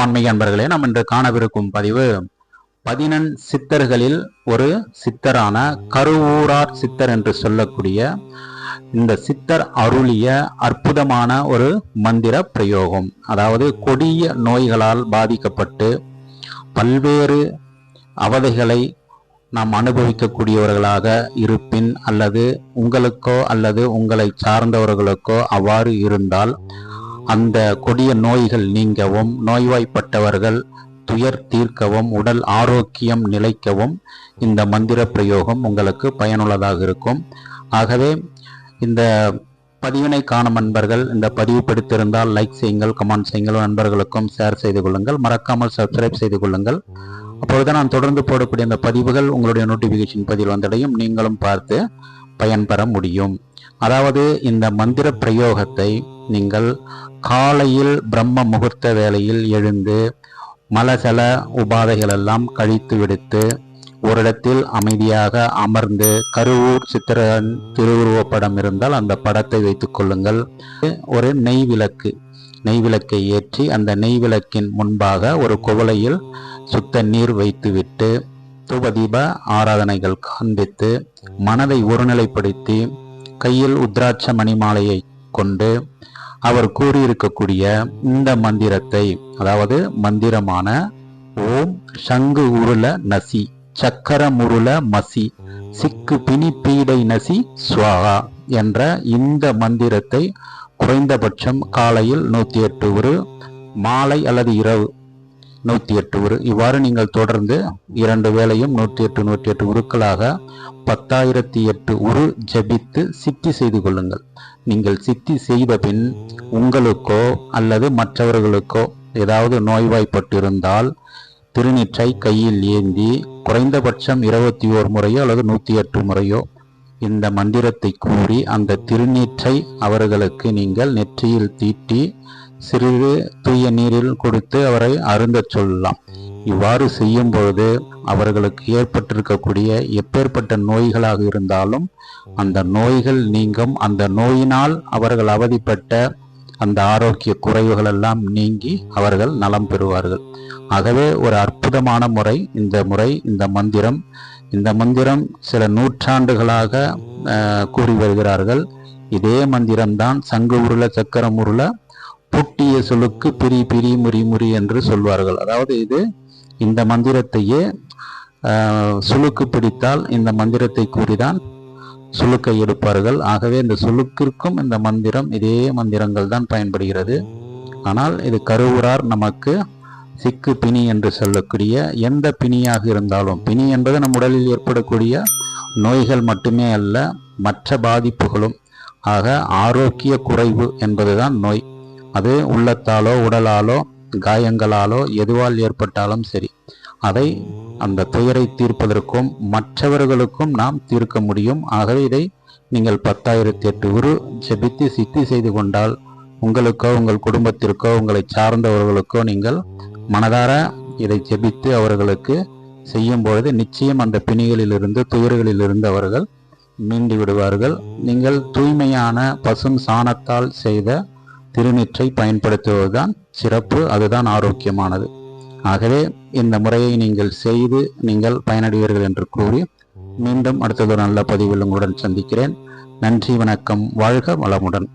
ஆன்மீக அன்பர்களே நாம் இன்று காணவிருக்கும் பதிவு பதினெண் சித்தர்களில் ஒரு சித்தரான கருவூரார் சித்தர் என்று சொல்லக்கூடிய இந்த சித்தர் அருளிய அற்புதமான ஒரு மந்திர பிரயோகம். அதாவது கொடிய நோய்களால் பாதிக்கப்பட்டு பல்வேறு அவதைகளை நாம் அனுபவிக்கக்கூடியவர்களாக இருப்பின் அல்லது உங்களுக்கோ அல்லது உங்களை சார்ந்தவர்களுக்கோ அவ்வாறு இருந்தால் அந்த கொடிய நோய்கள் நீங்கவும் நோய்வாய்ப்பட்டவர்கள் துயர் தீர்க்கவும் உடல் ஆரோக்கியம் நிலைக்கவும் இந்த மந்திர பிரயோகம் உங்களுக்கு பயனுள்ளதாக இருக்கும். ஆகவே இந்த பதிவினை காணும் நண்பர்கள் இந்த பதிவு பிடித்திருந்தால் லைக் செய்யுங்கள் கமெண்ட் செய்யுங்கள் நண்பர்களுக்கும் ஷேர் செய்து கொள்ளுங்கள். மறக்காமல் சப்ஸ்கிரைப் செய்து கொள்ளுங்கள். அப்பொழுது நான் தொடர்ந்து போடக்கூடிய இந்த பதிவுகள் உங்களுடைய நோட்டிஃபிகேஷன் பதிவில் வந்தடையும். நீங்களும் பார்த்து பயன்பெற முடியும். அதாவது இந்த மந்திர பிரயோகத்தை நீங்கள் காலையில் பிரம்ம முகூர்த்த வேளையில் எழுந்து மலசல உபாதைகளெல்லாம் கழித்து விடுத்து ஒரு இடத்தில் அமைதியாக அமர்ந்து கருவூர் சித்திரன் திருவுருவ படம் இருந்தால் அந்த படத்தை வைத்துக் கொள்ளுங்கள். ஒரு நெய் விளக்கு. நெய் விளக்கை ஏற்றி அந்த நெய் விளக்கின் முன்பாக ஒரு குவளையில் சுத்த நீர் வைத்துவிட்டு தூபதீப ஆராதனைகள் காண்பித்து மனதை ஒருநிலைப்படுத்தி கையில் உத்ராட்ச மணிமாலையை கொண்டு அவர் கூறியிருக்கக்கூடிய இந்த மந்திரத்தை அதாவது மந்திரமான ஓம் சங்கு உருள நசி சக்கர முருள மசி சிக்கு பிணி பீடை நசி சுவாகா என்ற இந்த மந்திரத்தை குறைந்தபட்சம் காலையில் நூற்றி எட்டு ஒரு மாலை அல்லது இரவு நூற்றி எட்டு உரு. இவ்வாறு நீங்கள் தொடர்ந்து இரண்டு வேளையும் நூற்றி எட்டு நூற்றி எட்டு உருக்களாக பத்தாயிரத்தி எட்டு உரு ஜபித்து சித்தி செய்து கொள்ளுங்கள். நீங்கள் சித்தி செய்த பின் உங்களுக்கோ அல்லது மற்றவர்களுக்கோ ஏதாவது நோய்வாய்ப்பட்டிருந்தால் திருநீற்றை கையில் ஏந்தி குறைந்தபட்சம் இருபத்தி ஓர் முறையோ அல்லது நூற்றி எட்டு முறையோ இந்த மந்திரத்தை கூறி அந்த திருநீற்றை அவர்களுக்கு நீங்கள் நெற்றியில் தீட்டி சிறிது தூய நீரில் கொடுத்து அவரை அருந்தச் சொல்லலாம். இவ்வாறு செய்யும் பொழுது அவர்களுக்கு ஏற்பட்டிருக்கக்கூடிய எப்பேற்பட்ட நோய்களாக இருந்தாலும் அந்த நோய்கள் நீங்கும். அந்த நோயினால் அவர்கள் அவதிப்பட்ட அந்த ஆரோக்கிய குறைவுகள் எல்லாம் நீங்கி அவர்கள் நலம் பெறுவார்கள். ஆகவே ஒரு அற்புதமான முறை இந்த முறை இந்த மந்திரம். இந்த மந்திரம் சில நூற்றாண்டுகளாக கூறி வருகிறார்கள். இதே மந்திரம்தான் சங்கு உருள சக்கரம் உருள புட்டிய சொல்லுக்கு பிரி பிரி முறி முறி என்று சொல்வார்கள். அதாவது இது இந்த மந்திரத்தையே சுழுக்கு பிடித்தால் இந்த மந்திரத்தை கூறிதான் சுழுக்கை எடுப்பார்கள். ஆகவே இந்த சுழுக்கிற்கும் இந்த மந்திரம் இதே மந்திரங்கள் தான் பயன்படுகிறது. ஆனால் இது கருவுரார் நமக்கு சிக்கு பிணி என்று சொல்லக்கூடிய எந்த பிணியாக இருந்தாலும் பிணி என்பது நம் உடலில் ஏற்படக்கூடிய நோய்கள் மட்டுமே அல்ல மற்ற பாதிப்புகளும். ஆக ஆரோக்கிய குறைவு என்பதுதான் நோய். அது உள்ளத்தாலோ உடலாலோ காயங்களாலோ எதுவால் ஏற்பட்டாலும் சரி அதை அந்த துயரை தீர்ப்பதற்கும் மற்றவர்களுக்கும் நாம் தீர்க்க முடியும். ஆகவே இதை நீங்கள் பத்தாயிரத்தி எட்டு உரு ஜெபித்து சித்தி செய்து கொண்டால் உங்களுக்கோ உங்கள் குடும்பத்திற்கோ உங்களை சார்ந்தவர்களுக்கோ நீங்கள் மனதார இதை ஜெபித்து அவர்களுக்கு செய்யும் பொழுது நிச்சயம் அந்த பிணிகளிலிருந்து துயர்களிலிருந்து அவர்கள் மீண்டு விடுவார்கள். நீங்கள் தூய்மையான பசும் சாணத்தால் செய்த திருநீற்றை பயன்படுத்துவதுதான் சிறப்பு அதுதான் ஆரோக்கியமானது. ஆகவே இந்த முறையை நீங்கள் செய்து நீங்கள் பயனடைவீர்கள் என்று கூறி மீண்டும் அடுத்தது நல்ல பதிவில் உங்களுடன் சந்திக்கிறேன். நன்றி வணக்கம் வாழ்க வளமுடன்.